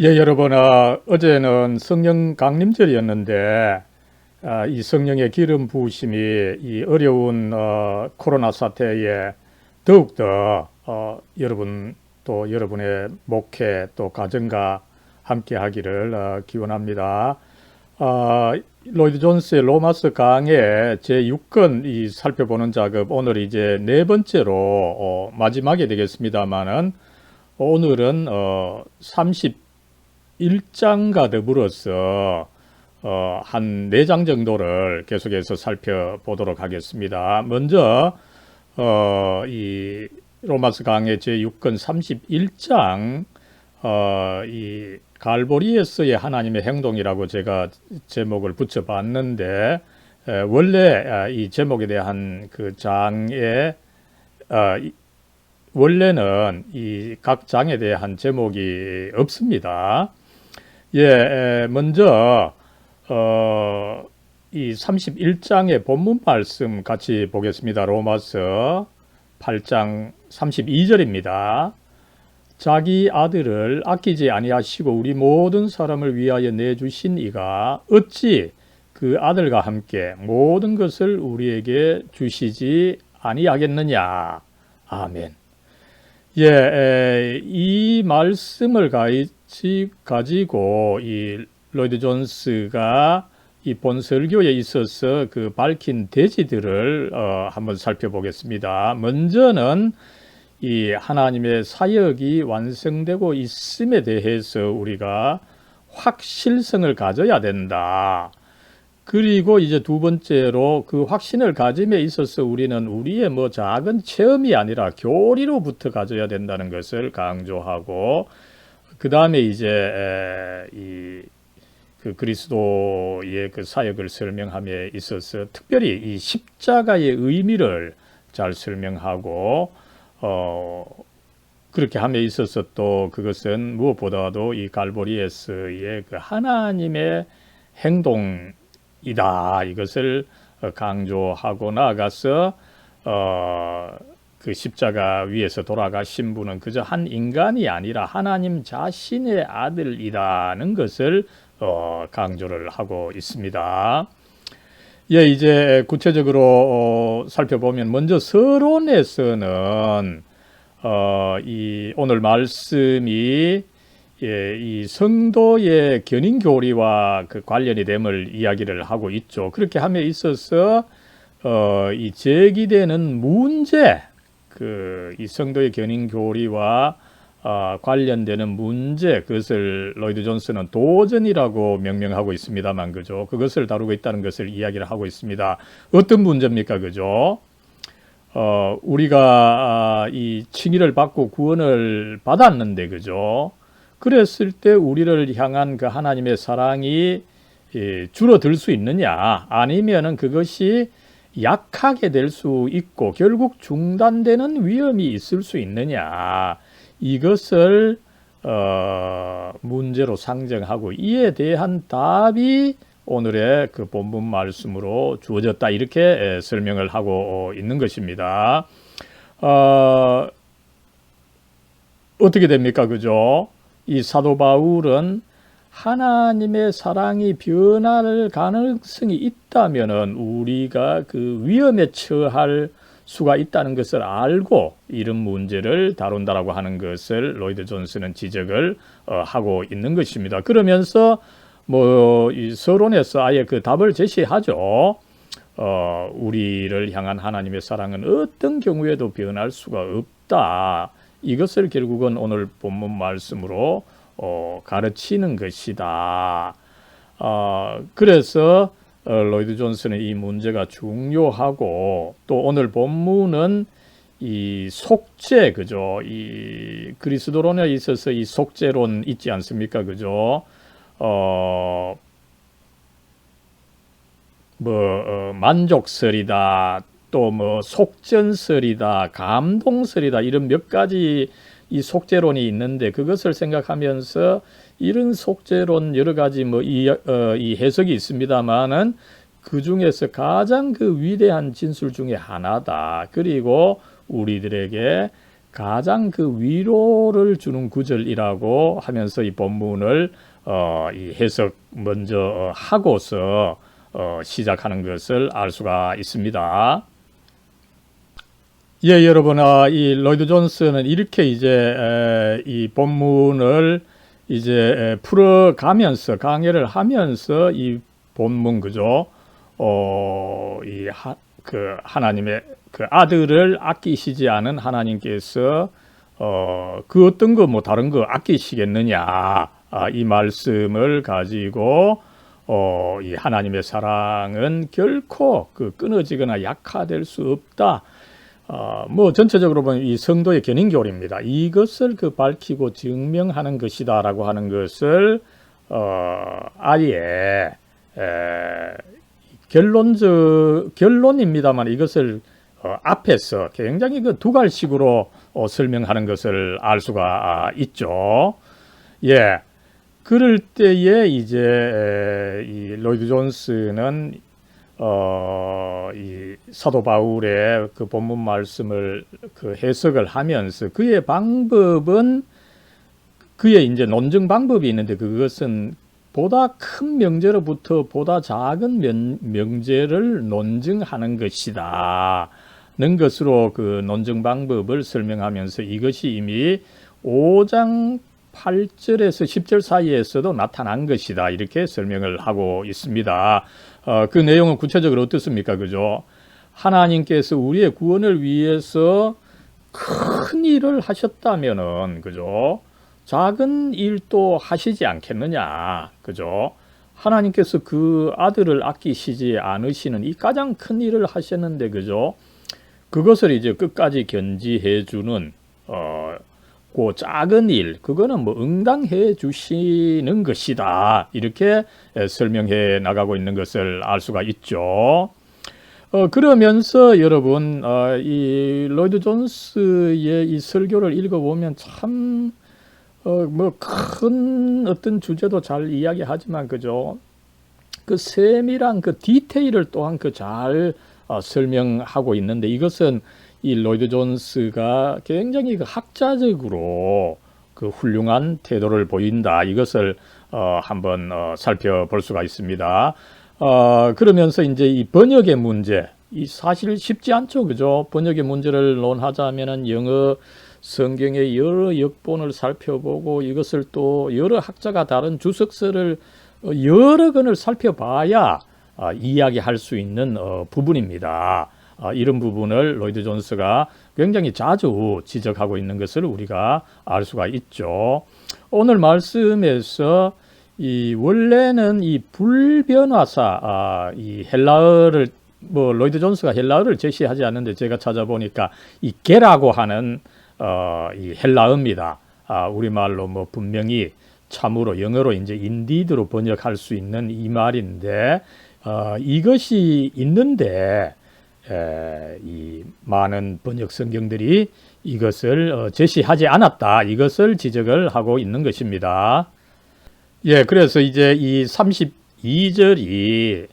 예, 여러분, 어, 어제는 성령 강림절이었는데, 아, 이 성령의 기름 부으심이 이 어려운 어, 코로나 사태에 더욱더 어, 여러분 또 여러분의 목회 또 가정과 함께 하기를 어, 기원합니다. 아, 로이드 존스의 로마스 강의 제 6권 이 살펴보는 작업 오늘 이제 네 번째로 어, 마지막이 되겠습니다만은 오늘은 어, 31장과 더불어서 어, 한네장 정도를 계속해서 살펴보도록 하겠습니다. 먼저 어, 이 로마스 강의 제 6권 31장 어, 이 갈보리에서의 하나님의 행동이라고 제가 제목을 붙여봤는데 에, 원래 아, 이 제목에 대한 그 장에 어, 이, 원래는 이 각 장에 대한 제목이 없습니다. 예, 에, 먼저 어, 이 31장의 본문 말씀 같이 보겠습니다. 로마서 8장 32절입니다. 자기 아들을 아끼지 아니하시고 우리 모든 사람을 위하여 내주신 이가 어찌 그 아들과 함께 모든 것을 우리에게 주시지 아니하겠느냐. 아멘. 예, 에, 이 말씀을 같이 가지고 이 로이드 존스가 이 본설교에 있어서 그 밝힌 대지들을 어, 한번 살펴보겠습니다. 먼저는 이 하나님의 사역이 완성되고 있음에 대해서 우리가 확실성을 가져야 된다. 그리고 이제 두 번째로 그 확신을 가짐에 있어서 우리는 우리의 뭐 작은 체험이 아니라 교리로부터 가져야 된다는 것을 강조하고 그 다음에 이제 이 그 그리스도의 그 사역을 설명함에 있어서 특별히 이 십자가의 의미를 잘 설명하고 어 그렇게 함에 있어서 또 그것은 무엇보다도 이 갈보리에스의 그 하나님의 행동 이다 이것을 강조하고 나아가서 어 그 십자가 위에서 돌아가신 분은 그저 한 인간이 아니라 하나님 자신의 아들이라는 것을 어 강조를 하고 있습니다. 예, 이제 구체적으로 어, 살펴보면 먼저 서론에서는 어, 이 오늘 말씀이 예, 이 성도의 견인 교리와 그 관련이 됨을 이야기를 하고 있죠. 그렇게 함에 있어서 어, 이 제기되는 문제, 그 이 성도의 견인 교리와 어, 관련되는 문제 그것을 로이드 존스는 도전이라고 명명하고 있습니다만 그죠? 그것을 다루고 있다는 것을 이야기를 하고 있습니다. 어떤 문제입니까 그죠? 어, 우리가 아, 이 칭의를 받고 구원을 받았는데 그죠 그랬을 때 우리를 향한 그 하나님의 사랑이 예, 줄어들 수 있느냐 아니면은 그것이 약하게 될 수 있고 결국 중단되는 위험이 있을 수 있느냐 이것을 어, 문제로 상정하고 이에 대한 답이 오늘의 그 본문 말씀으로 주어졌다 이렇게 설명을 하고 있는 것입니다. 어, 어떻게 됩니까, 그죠? 이 사도 바울은 하나님의 사랑이 변할 가능성이 있다면은 우리가 그 위험에 처할 수가 있다는 것을 알고 이런 문제를 다룬다라고 하는 것을 로이드 존스는 지적을 어, 하고 있는 것입니다. 그러면서 뭐 이 서론에서 아예 그 답을 제시하죠. 어, 우리를 향한 하나님의 사랑은 어떤 경우에도 변할 수가 없다. 이것을 결국은 오늘 본문 말씀으로 어, 가르치는 것이다. 어, 그래서 어, 로이드 존슨의 이 문제가 중요하고 또 오늘 본문은 이 속죄 그죠? 이 그리스도론에 있어서 이 속죄론 있지 않습니까? 그죠? 어 뭐 어, 만족설이다 또 뭐 속전설이다 감동설이다 이런 몇 가지 이 속죄론이 있는데 그것을 생각하면서 이런 속죄론 여러 가지 뭐이 어, 이 해석이 있습니다만은 그 중에서 가장 그 위대한 진술 중에 하나다. 그리고 우리들에게 가장 그 위로를 주는 구절이라고 하면서 이 본문을 어, 이 해석 먼저 어, 하고서 어, 시작하는 것을 알 수가 있습니다. 예, 여러분, 아, 이 로이드 존스는 이렇게 이제 에, 이 본문을 이제 에, 풀어가면서 강의를 하면서 이 본문 그죠? 어, 이 하, 그 하나님의 그 아들을 아끼시지 않은 하나님께서 어, 그 어떤 거 뭐 다른 거 아끼시겠느냐 아, 이 말씀을 가지고 어, 이 하나님의 사랑은 결코 그 끊어지거나 약화될 수 없다. 어, 뭐 전체적으로 보면 이 성도의 견인교리입니다. 이것을 그 밝히고 증명하는 것이다라고 하는 것을 어, 아예 에, 결론적 결론입니다만 이것을 어, 앞에서 굉장히 그 두갈식으로 어, 설명하는 것을 알 수가 아, 있죠. 예. 그럴 때에 이제 에, 이 로이드 존스는 어, 이 사도 바울의 그 본문 말씀을 그 해석을 하면서 그의 방법은 그의 이제 논증 방법이 있는데 그것은 보다 큰 명제로부터 보다 작은 면, 명제를 논증하는 것이다. 는 것으로 그 논증 방법을 설명하면서 이것이 이미 5장 8절에서 10절 사이에서도 나타난 것이다. 이렇게 설명을 하고 있습니다. 어, 그 내용은 구체적으로 어떻습니까? 그죠? 하나님께서 우리의 구원을 위해서 큰 일을 하셨다면은, 그죠? 작은 일도 하시지 않겠느냐. 그죠? 하나님께서 그 아들을 아끼시지 않으시는 이 가장 큰 일을 하셨는데, 그죠? 그것을 이제 끝까지 견지해 주는, 어, 그 작은 일, 그거는 뭐 응당해 주시는 것이다. 이렇게 설명해 나가고 있는 것을 알 수가 있죠. 어, 그러면서 여러분, 어, 이 로이드 존스의 이 설교를 읽어보면 참, 어, 뭐큰 어떤 주제도 잘 이야기하지만, 그죠? 그 세밀한 그 디테일을 또한 그잘 어, 설명하고 있는데 이것은 이 로이드 존스가 굉장히 그 학자적으로 그 훌륭한 태도를 보인다. 이것을 어, 한번 어, 살펴볼 수가 있습니다. 어, 그러면서 이제 이 번역의 문제, 이 사실 쉽지 않죠, 그죠? 번역의 문제를 논하자면은 영어 성경의 여러 역본을 살펴보고 이것을 또 여러 학자가 다른 주석서를 어, 여러 권을 살펴봐야 어, 이야기할 수 있는 어, 부분입니다. 어, 이런 부분을 로이드 존스가 굉장히 자주 지적하고 있는 것을 우리가 알 수가 있죠. 오늘 말씀에서 이 원래는 이 불변화사 아, 이 헬라어를 뭐 로이드 존스가 헬라어를 제시하지 않는데 제가 찾아보니까 이 개라고 하는 어, 이 헬라어입니다. 아, 우리말로 뭐 분명히 참으로 영어로 이제 인디드로 번역할 수 있는 이 말인데 어, 이것이 있는데 에, 이 많은 번역 성경들이 이것을 어, 제시하지 않았다. 이것을 지적을 하고 있는 것입니다. 예, 그래서 이제 이 32절이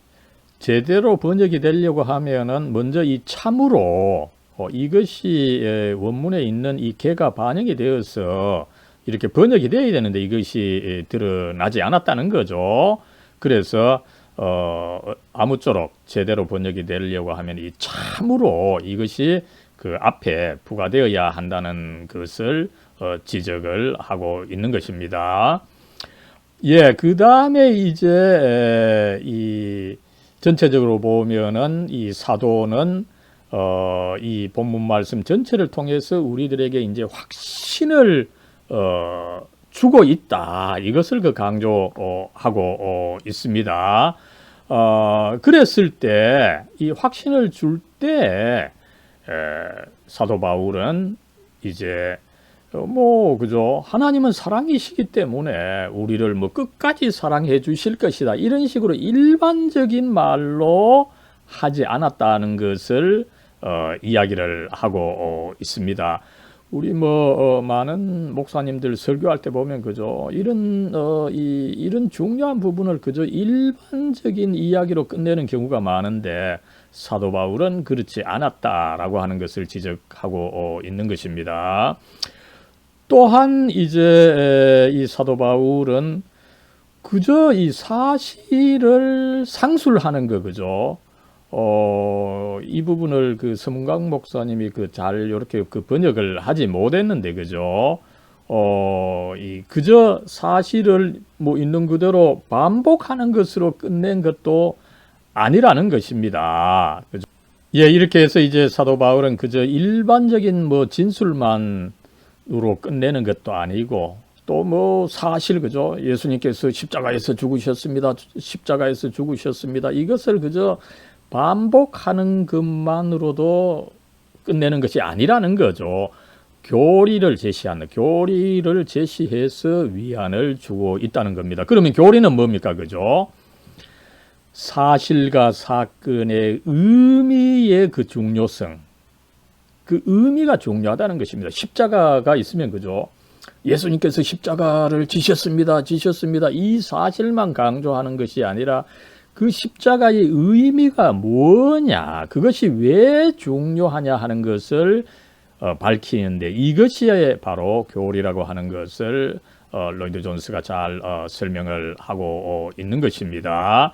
제대로 번역이 되려고 하면은 먼저 이 참으로 어, 이것이 에, 원문에 있는 이 개가 반영이 되어서 이렇게 번역이 되어야 되는데 이것이 에, 드러나지 않았다는 거죠. 그래서 어, 아무쪼록 제대로 번역이 되려고 하면 이 참으로 이것이 그 앞에 부과되어야 한다는 것을 어, 지적을 하고 있는 것입니다. 예, 그 다음에 이제 에, 이 전체적으로 보면은 이 사도는 어, 이 본문 말씀 전체를 통해서 우리들에게 이제 확신을 어, 주고 있다. 이것을 그 강조하고 어, 있습니다. 어, 그랬을 때 이 확신을 줄때 사도 바울은 이제 어, 뭐 그죠 하나님은 사랑이시기 때문에 우리를 뭐 끝까지 사랑해 주실 것이다 이런 식으로 일반적인 말로 하지 않았다는 것을 어, 이야기를 하고 어, 있습니다. 우리 뭐 어, 많은 목사님들 설교할 때 보면 그죠 이런 어, 이, 이런 중요한 부분을 그저 일반적인 이야기로 끝내는 경우가 많은데 사도 바울은 그렇지 않았다라고 하는 것을 지적하고 어, 있는 것입니다. 또한 이제 이 사도 바울은 그저 이 사실을 상술하는 거 그죠? 어, 이 부분을 그 서문강 목사님이 그 잘 이렇게 그 번역을 하지 못했는데 그죠? 어, 이 그저 사실을 뭐 있는 그대로 반복하는 것으로 끝낸 것도 아니라는 것입니다. 그죠? 예, 이렇게 해서 이제 사도 바울은 그저 일반적인 뭐 진술만으로 끝내는 것도 아니고 또 뭐 사실 그죠? 예수님께서 십자가에서 죽으셨습니다. 십자가에서 죽으셨습니다. 이것을 그저 반복하는 것만으로도 끝내는 것이 아니라는 거죠. 교리를 제시하는 교리를 제시해서 위안을 주고 있다는 겁니다. 그러면 교리는 뭡니까? 그죠? 사실과 사건의 의미의 그 중요성, 그 의미가 중요하다는 것입니다. 십자가가 있으면 그죠? 예수님께서 십자가를 지셨습니다. 지셨습니다. 이 사실만 강조하는 것이 아니라 그 십자가의 의미가 뭐냐, 그것이 왜 중요하냐 하는 것을 어, 밝히는데 이것이 바로 교리라고 하는 것을 어, 로이드 존스가 잘 어, 설명을 하고 어, 있는 것입니다.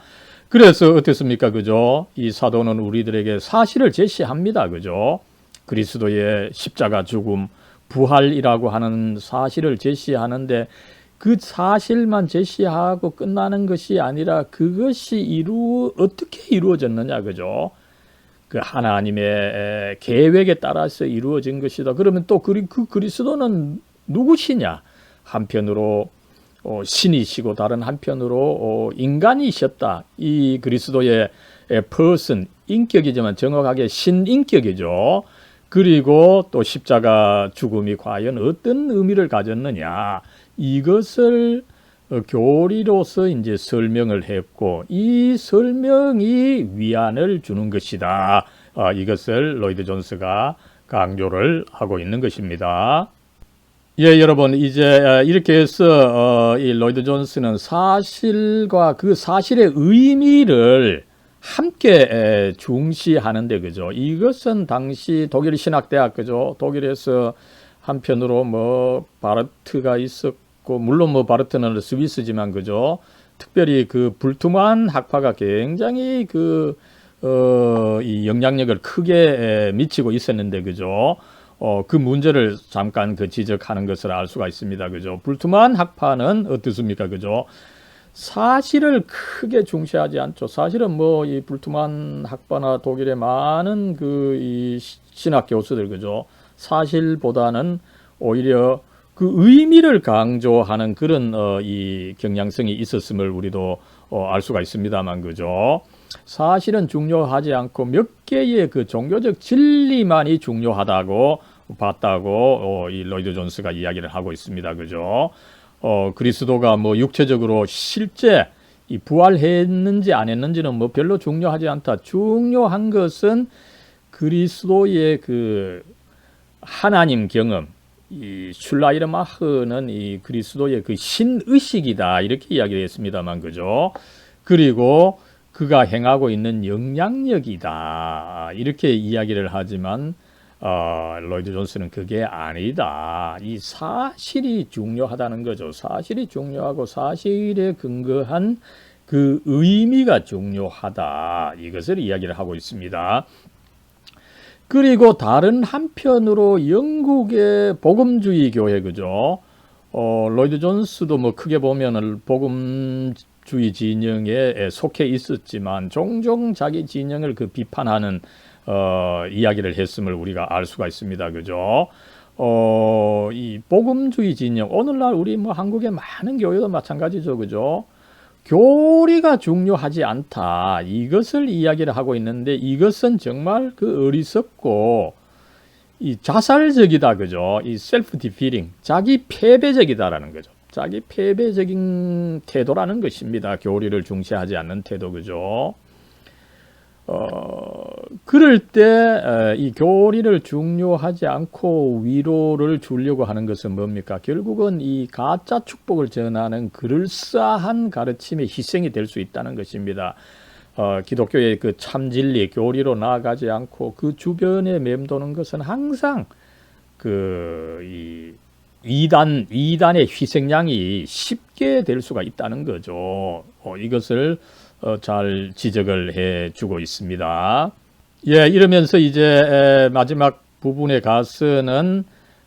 그래서 어떻습니까? 그죠? 이 사도는 우리들에게 사실을 제시합니다. 그죠? 그리스도의 십자가 죽음, 부활이라고 하는 사실을 제시하는데 그 사실만 제시하고 끝나는 것이 아니라 그것이 이루 어떻게 이루어졌느냐 그죠? 그 하나님의 계획에 따라서 이루어진 것이다. 그러면 또 그 그리스도는 누구시냐? 한편으로 어, 신이시고 다른 한편으로 어, 인간이셨다. 이 그리스도의 person 인격이지만 정확하게 신인격이죠. 그리고 또 십자가 죽음이 과연 어떤 의미를 가졌느냐 이것을 어, 교리로서 이제 설명을 했고 이 설명이 위안을 주는 것이다. 어, 이것을 로이드 존스가 강조를 하고 있는 것입니다. 예, 여러분 이제 어, 이렇게 해서 이 로이드 존스는 사실과 그 사실의 의미를 함께 중시하는데 그죠. 이것은 당시 독일 신학대학 그죠. 독일에서 한편으로 뭐 바르트가 있었고 물론 뭐 바르트는 스위스지만 그죠. 특별히 그 불투만 학파가 굉장히 그 어, 이 영향력을 크게 미치고 있었는데 그죠. 어, 그 문제를 잠깐 그 지적하는 것을 알 수가 있습니다. 그죠. 불투만 학파는 어떻습니까? 그죠. 사실을 크게 중시하지 않죠. 사실은 뭐 이 불투만 학파나 독일의 많은 그 이 신학 교수들 그죠. 사실보다는 오히려 그 의미를 강조하는 그런 어, 이 경향성이 있었음을 우리도 어, 알 수가 있습니다만 그죠. 사실은 중요하지 않고 몇 개의 그 종교적 진리만이 중요하다고 봤다고 어, 이 로이드 존스가 이야기를 하고 있습니다. 그죠? 어, 그리스도가 뭐 육체적으로 실제 이 부활했는지 안 했는지는 뭐 별로 중요하지 않다. 중요한 것은 그리스도의 그 하나님 경험, 이 슐라이르마흐는 이 그리스도의 그 신의식이다 이렇게 이야기를 했습니다만 그죠? 그리고 그가 행하고 있는 영향력이다 이렇게 이야기를 하지만 어, 로이드 존스는 그게 아니다. 이 사실이 중요하다는 거죠. 사실이 중요하고 사실에 근거한 그 의미가 중요하다. 이것을 이야기를 하고 있습니다. 그리고 다른 한편으로 영국의 복음주의 교회 그죠? 어, 로이드 존스도 뭐 크게 보면은 복음주의 진영에 속해 있었지만 종종 자기 진영을 그 비판하는 어, 이야기를 했음을 우리가 알 수가 있습니다. 그죠? 어, 이 복음주의 진영 오늘날 우리 뭐 한국의 많은 교회도 마찬가지죠. 그죠? 교리가 중요하지 않다. 이것을 이야기를 하고 있는데 이것은 정말 그 어리석고 이 자살적이다. 그죠? 이 셀프 디피링. 자기 패배적이다라는 거죠. 자기 패배적인 태도라는 것입니다. 교리를 중시하지 않는 태도. 그죠? 어, 그럴 때 이 교리를 중요하지 않고 위로를 주려고 하는 것은 뭡니까? 결국은 이 가짜 축복을 전하는 그럴싸한 가르침의 희생이 될 수 있다는 것입니다. 어, 기독교의 그 참진리 교리로 나아가지 않고 그 주변에 맴도는 것은 항상 그이 이단 이단의 희생양이 쉽게 될 수가 있다는 거죠. 어, 이것을 어, 잘 지적을 해주고 있습니다. 예, 이러면서 이제 에, 마지막 부분에 가서는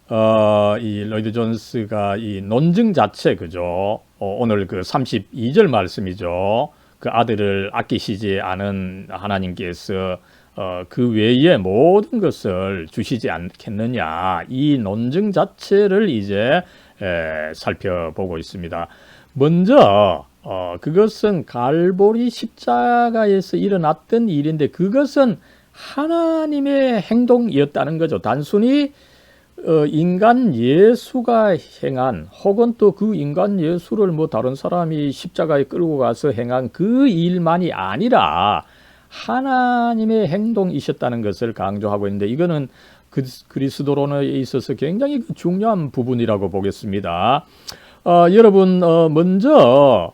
어, 이 로이드 존스가 이 논증 자체 그죠. 어, 오늘 그 32절 말씀이죠. 그 아들을 아끼시지 않은 하나님께서 어, 그 외에 모든 것을 주시지 않겠느냐 이 논증 자체를 이제 에, 살펴보고 있습니다. 먼저 어, 그것은 갈보리 십자가에서 일어났던 일인데 그것은 하나님의 행동이었다는 거죠. 단순히 어, 인간 예수가 행한 혹은 또 그 인간 예수를 뭐 다른 사람이 십자가에 끌고 가서 행한 그 일만이 아니라 하나님의 행동이셨다는 것을 강조하고 있는데 이거는 그, 그리스도론에 있어서 굉장히 그 중요한 부분이라고 보겠습니다. 어, 여러분 어, 먼저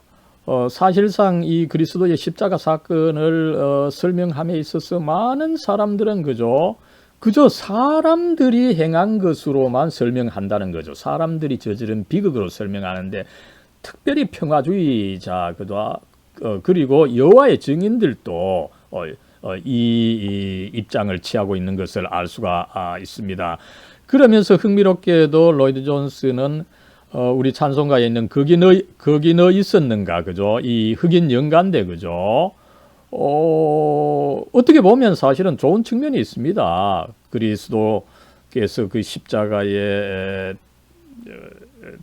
어, 사실상 이 그리스도의 십자가 사건을 어, 설명함에 있어서 많은 사람들은 그죠 그저 사람들이 행한 것으로만 설명한다는 거죠. 사람들이 저지른 비극으로 설명하는데 특별히 평화주의자 그도 어, 그리고 여호와의 증인들도 어, 어, 이, 이, 입장을 취하고 있는 것을 알 수가 아, 있습니다. 그러면서 흥미롭게도 로이드 존스는 어, 우리 찬송가에 있는 거기 너 거기 너 있었는가 그죠? 이 흑인 영가인데 그죠? 어, 어떻게 보면 사실은 좋은 측면이 있습니다. 그리스도께서 그 십자가에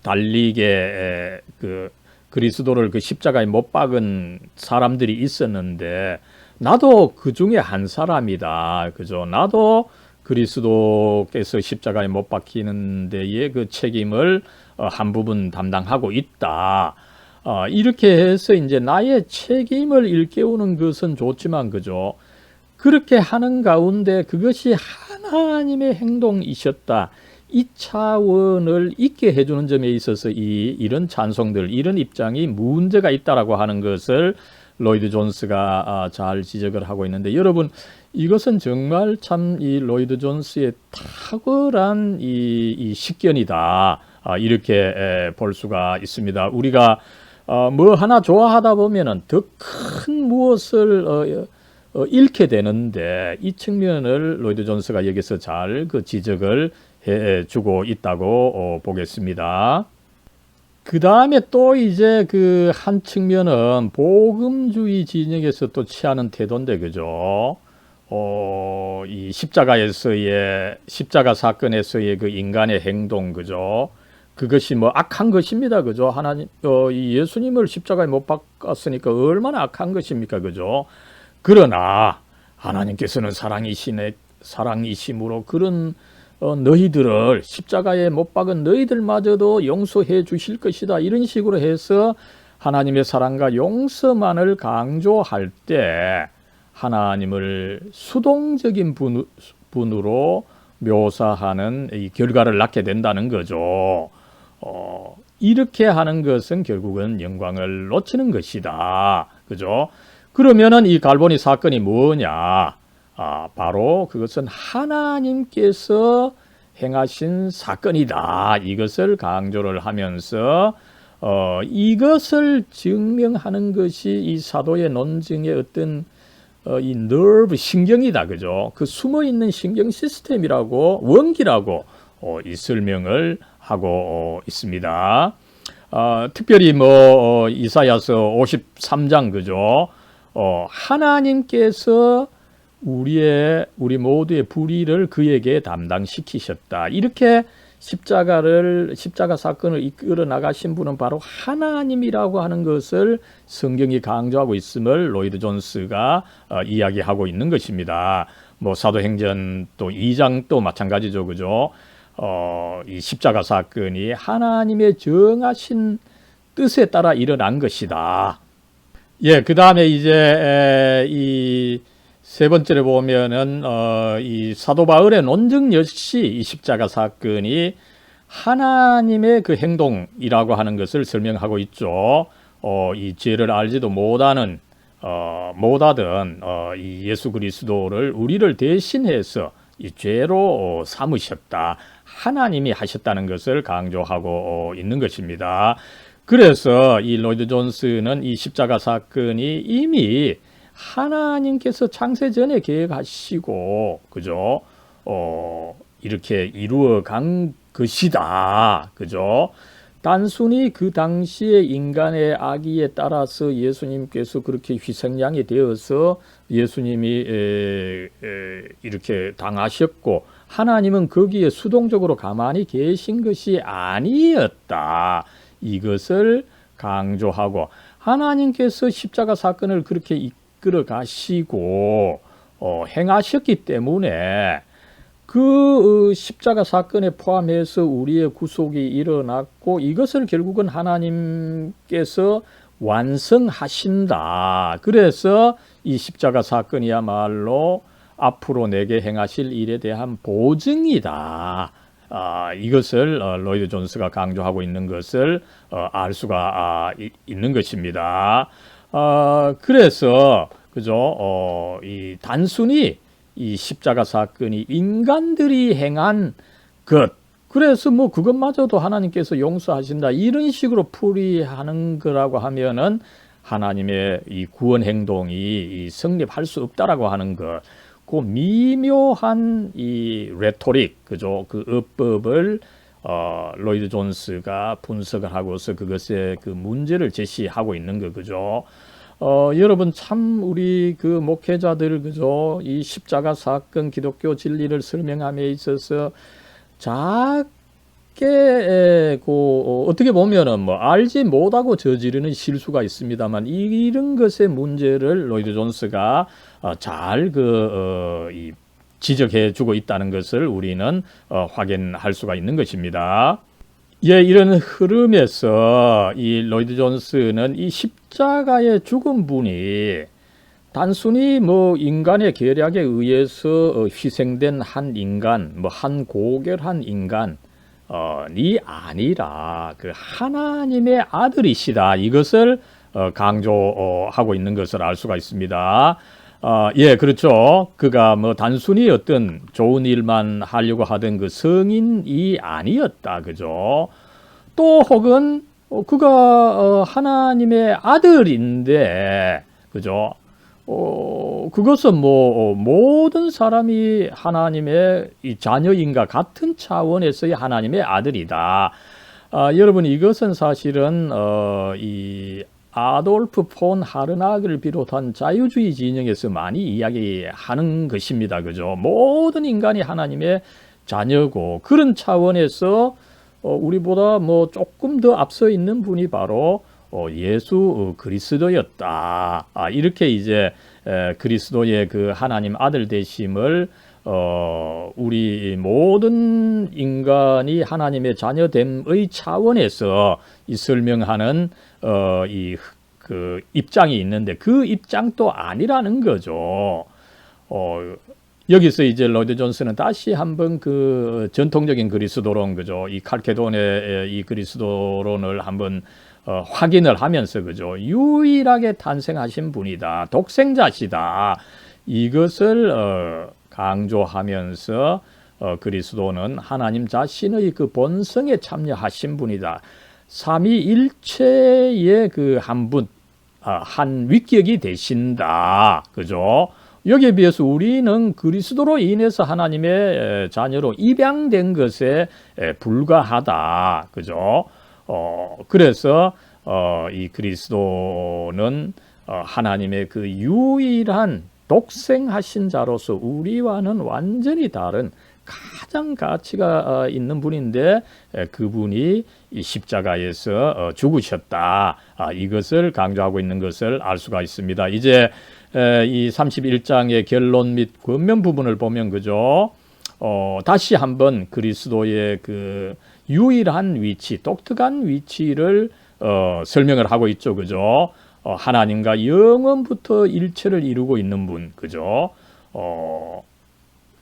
달리게 그 그리스도를 그 십자가에 못 박은 사람들이 있었는데 나도 그 중에 한 사람이다. 그죠? 나도 그리스도께서 십자가에 못 박히는 데에 그 책임을 어, 한 부분 담당하고 있다. 어, 이렇게 해서 이제 나의 책임을 일깨우는 것은 좋지만 그죠. 그렇게 하는 가운데 그것이 하나님의 행동이셨다. 이 차원을 있게 해주는 점에 있어서 이 이런 찬송들, 이런 입장이 문제가 있다라고 하는 것을 로이드 존스가 아, 잘 지적을 하고 있는데 여러분 이것은 정말 참 이 로이드 존스의 탁월한 이, 이 식견이다 아, 이렇게 볼 수가 있습니다. 우리가 어, 뭐 하나 좋아하다 보면은 더 큰 무엇을 어, 어, 잃게 되는데 이 측면을 로이드 존스가 여기서 잘 그 지적을 해주고 있다고 어, 보겠습니다. 그 다음에 또 이제 그 한 측면은 복음주의 진영에서 또 취하는 태도인데 그죠? 어, 이 십자가에서의 십자가 사건에서의 그 인간의 행동 그죠? 그것이 뭐 악한 것입니다. 그죠? 하나님 어, 이 예수님을 십자가에 못 박았으니까 얼마나 악한 것입니까? 그죠? 그러나 하나님께서는 사랑이시네 사랑이심으로 그런 어, 너희들을 십자가에 못 박은 너희들마저도 용서해 주실 것이다. 이런 식으로 해서 하나님의 사랑과 용서만을 강조할 때 하나님을 수동적인 분, 분으로 묘사하는 이 결과를 낳게 된다는 거죠. 어, 이렇게 하는 것은 결국은 영광을 놓치는 것이다. 그죠? 그러면은 이 갈보니 사건이 뭐냐? 아, 바로 그것은 하나님께서 행하신 사건이다. 이것을 강조를 하면서 어, 이것을 증명하는 것이 이 사도의 논증의 어떤 어, 이 nerve 신경이다. 그죠? 그 숨어 있는 신경 시스템이라고 원기라고 어, 이 설명을 하고 어, 있습니다. 어, 특별히 뭐 어, 이사야서 53장 그죠? 어, 하나님께서 우리의 우리 모두의 불의를 그에게 담당시키셨다. 이렇게 십자가를 십자가 사건을 이끌어 나가신 분은 바로 하나님이라고 하는 것을 성경이 강조하고 있음을 로이드 존스가 어, 이야기하고 있는 것입니다. 뭐 사도행전 또 2장 또 마찬가지죠. 그죠? 어, 이 십자가 사건이 하나님의 정하신 뜻에 따라 일어난 것이다. 예, 그 다음에 이제 에, 이세 번째로 보면은 어, 이 사도 바울의 논증 역시 이 십자가 사건이 하나님의 그 행동이라고 하는 것을 설명하고 있죠. 어, 이 죄를 알지도 못하는 어, 못하던 어, 이 예수 그리스도를 우리를 대신해서 이 죄로 어, 삼으셨다. 하나님이 하셨다는 것을 강조하고 어, 있는 것입니다. 그래서 이 로이드 존스는 이 십자가 사건이 이미 하나님께서 창세 전에 계획하시고 그죠? 어, 이렇게 이루어 간 것이다. 그죠? 단순히 그 당시의 인간의 악의에 따라서 예수님께서 그렇게 희생양이 되어서 예수님이 에, 에, 이렇게 당하셨고 하나님은 거기에 수동적으로 가만히 계신 것이 아니었다. 이것을 강조하고 하나님께서 십자가 사건을 그렇게 이끌어 가시고 어, 행하셨기 때문에 그 어, 십자가 사건에 포함해서 우리의 구속이 일어났고 이것을 결국은 하나님께서 완성하신다. 그래서 이 십자가 사건이야말로 앞으로 내게 행하실 일에 대한 보증이다. 아, 이것을 어, 로이드 존스가 강조하고 있는 것을 어, 알 수가 아, 이, 있는 것입니다. 아, 그래서 그죠? 어, 이 단순히 이 십자가 사건이 인간들이 행한 것 그래서 뭐 그것마저도 하나님께서 용서하신다 이런 식으로 풀이하는 거라고 하면은 하나님의 이 구원 행동이 이 성립할 수 없다라고 하는 것. 그 미묘한 이 레토릭 그죠? 그 어법을 어, 로이드 존스가 분석을 하고서 그것의 그 문제를 제시하고 있는 거 그죠? 어, 여러분 참 우리 그 목회자들 그죠? 이 십자가 사건 기독교 진리를 설명함에 있어서 작게 그 어, 어떻게 보면은 뭐 알지 못하고 저지르는 실수가 있습니다만 이런 것의 문제를 로이드 존스가 어, 잘그 어, 이 지적해 주고 있다는 것을 우리는 어, 확인할 수가 있는 것입니다. 예, 이런 흐름에서 이 로이드 존스는 이 십자가에 죽은 분이 단순히 뭐 인간의 계략에 의해서 어, 희생된 한 인간, 뭐 한 고결한 인간, 어, 이 아니라 그 하나님의 아들이시다. 이것을 어, 강조하고 있는 것을 알 수가 있습니다. 아, 예, 그렇죠. 그가 뭐 단순히 어떤 좋은 일만 하려고 하던 그 성인이 아니었다. 그죠? 또 혹은 어, 그가 어, 하나님의 아들인데, 그죠? 어, 그것은 뭐 어, 모든 사람이 하나님의 이 자녀인가 같은 차원에서의 하나님의 아들이다. 아, 여러분 이것은 사실은 어, 이 아돌프 폰 하르나그를 비롯한 자유주의 진영에서 많이 이야기하는 것입니다. 그죠? 모든 인간이 하나님의 자녀고 그런 차원에서 어, 우리보다 뭐 조금 더 앞서 있는 분이 바로 어, 예수 그리스도였다. 아, 이렇게 이제 에, 그리스도의 그 하나님 아들 되심을 어, 우리 모든 인간이 하나님의 자녀됨의 차원에서 이 설명하는 어, 이 그 입장이 있는데 그 입장도 아니라는 거죠. 어, 여기서 이제 로이드 존스는 다시 한번 그 전통적인 그리스도론 그죠 이 칼케돈의 이 그리스도론을 한번 어, 확인을 하면서 그죠 유일하게 탄생하신 분이다 독생자시다 이것을 어, 강조하면서 어, 그리스도는 하나님 자신의 그 본성에 참여하신 분이다. 삼위일체의 그 한 분, 아, 한 위격이 되신다. 그죠? 여기에 비해서 우리는 그리스도로 인해서 하나님의 자녀로 입양된 것에 불과하다. 그죠? 어, 그래서 어, 이 그리스도는 어, 하나님의 그 유일한 독생하신 자로서 우리와는 완전히 다른 가장 가치가 어, 있는 분인데 그분이 십자가에서 어, 죽으셨다. 아, 이것을 강조하고 있는 것을 알 수가 있습니다. 이제 이 31장의 결론 및 권면 부분을 보면 그죠? 어, 다시 한번 그리스도의 그 유일한 위치, 독특한 위치를 어, 설명을 하고 있죠. 그죠? 어, 하나님과 영원부터 일체를 이루고 있는 분, 그죠? 어,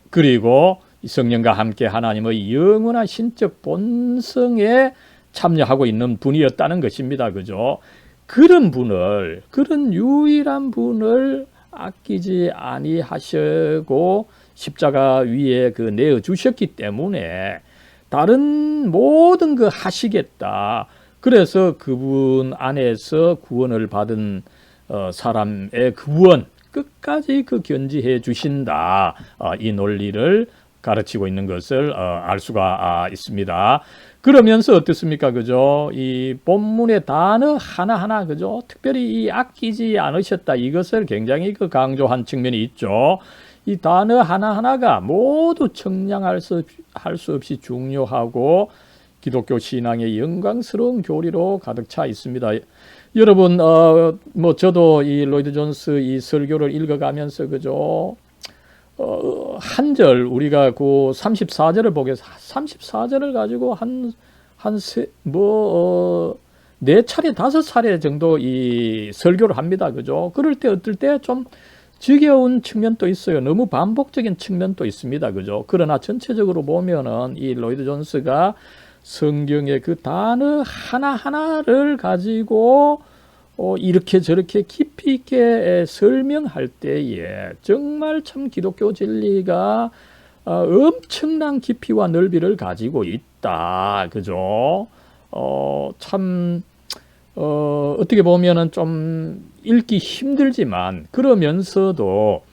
그리고 성령과 함께 하나님의 영원한 신적 본성에 참여하고 있는 분이었다는 것입니다. 그죠? 그런 분을 그런 유일한 분을 아끼지 아니하시고 십자가 위에 그 내어 주셨기 때문에 다른 모든 그 하시겠다. 그래서 그분 안에서 구원을 받은 어, 사람의 구원 끝까지 그 견지해 주신다. 어, 이 논리를 가르치고 있는 것을 어, 알 수가 아, 있습니다. 그러면서 어떻습니까? 그죠? 이 본문의 단어 하나하나 그죠? 특별히 이 아끼지 않으셨다. 이것을 굉장히 그 강조한 측면이 있죠. 이 단어 하나하나가 모두 청량할 수, 할 수 없이 중요하고 기독교 신앙의 영광스러운 교리로 가득 차 있습니다. 여러분, 어, 뭐 저도 이 로이드 존스 이 설교를 읽어가면서 그죠? 어, 한절 우리가 그 34절을 보겠습니다. 34절을 가지고 한한뭐 어, 네 차례 다섯 차례 정도 이 설교를 합니다. 그죠? 그럴 때 어떨 때 좀 지겨운 측면도 있어요. 너무 반복적인 측면도 있습니다. 그죠? 그러나 전체적으로 보면은 이 로이드 존스가 성경의 그 단어 하나하나를 가지고 어, 이렇게 저렇게 깊이 있게 설명할 때에 정말 참 기독교 진리가 어, 엄청난 깊이와 넓이를 가지고 있다. 그죠? 어, 참, 어, 어떻게 보면은 좀 읽기 힘들지만 그러면서도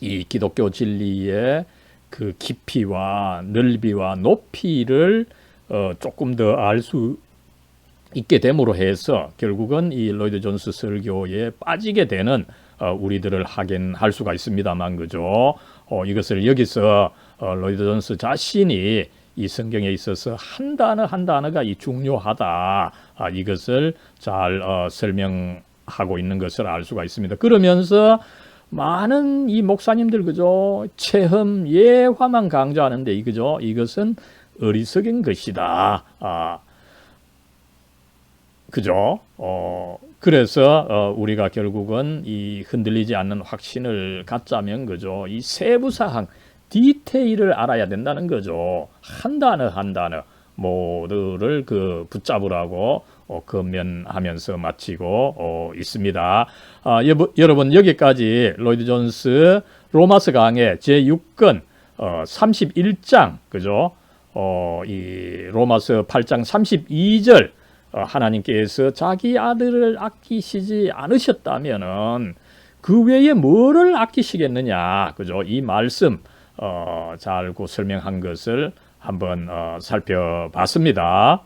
이 기독교 진리의 그 깊이와 넓이와 높이를 어, 조금 더 알 수 있게 됨으로 해서 결국은 이 로이드 존스 설교에 빠지게 되는 어, 우리들을 확인할 수가 있습니다만 그죠? 어, 이것을 여기서 어, 로이드 존스 자신이 이 성경에 있어서 한 단어 한 단어가 이 중요하다 아, 이것을 잘 어, 설명하고 있는 것을 알 수가 있습니다. 그러면서 많은 이 목사님들 그죠 체험 예화만 강조하는데 이거죠 이것은 어리석은 것이다. 아, 그죠? 어, 그래서 어, 우리가 결국은 이 흔들리지 않는 확신을 갖자면 그죠? 이 세부 사항 디테일을 알아야 된다는 거죠. 한 단어 한 단어 모두를 그 붙잡으라고 어, 건면하면서 마치고 어, 있습니다. 아, 여러분 여기까지 로이드 존스 로마스 강의 제 6권 어, 31장 그죠? 어, 이 로마서 8장 32절 어, 하나님께서 자기 아들을 아끼시지 않으셨다면은 그 외에 뭐를 아끼시겠느냐 그죠? 이 말씀 어, 잘 설명한 것을 한번 어, 살펴봤습니다.